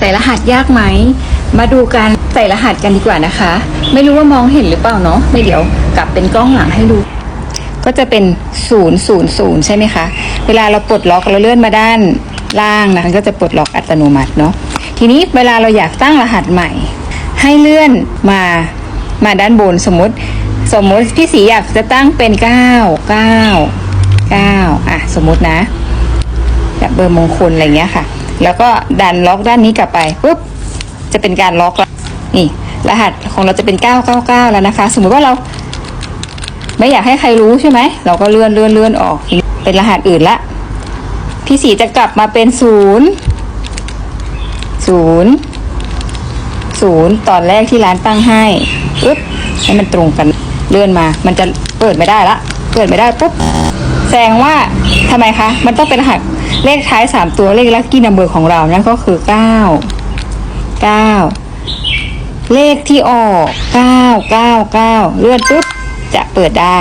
ใส่รหัสยากไหม มาดูการใส่รหัสกันดีกว่านะคะ ไม่รู้ว่ามองเห็นหรือเปล่าเนาะไม่เดี๋ยวกลับเป็นกล้องหลังให้ดู ก็จะเป็นศูนย์ศูนย์ศูนย์ใช่ไหมคะ เวลาเราปลดล็อกเราเลื่อนมาด้านล่างนะคะก็จะปลดล็อกอัตโนมัติเนาะ ทีนี้เวลาเราอยากตั้งรหัสใหม่ ให้เลื่อนมามาด้านบนสมมติ สมมติพี่สีอยากจะตั้งเป็นเก้าเก้าเก้าอะสมมตินะแบบเบอร์มงคลอะไรเงี้ยค่ะ แล้วก็ดันล็อกด้านนี้กลับไปปุ๊บจะเป็นการล็อกแล้วนี่ รหัสของเราจะเป็น 999 แล้วนะคะ สมมุติว่าเรา ไม่อยากให้ใครรู้ใช่ไหม เราก็เลื่อนเลื่อนเลื่อนออก เป็นรหัสอื่นละพี่สีจะกลับมาเป็นศูนย์ศูนย์ศูนย์ตอนแรกที่ร้านตั้งให้ปุ๊บให้มันตรงกัน เลื่อนมา มันจะเปิดไม่ได้ละ เปิดไม่ได้ปุ๊บ แสดงว่าทำไมคะ มันต้องเป็นหักเลขท้ายสามตัวเลขลัคกี้นัมเบอร์ของเรานั่นก็คือเก้าเก้าเลขที่ออกเก้าเก้าเก้าเลื่อนปุ๊บจะเปิดได้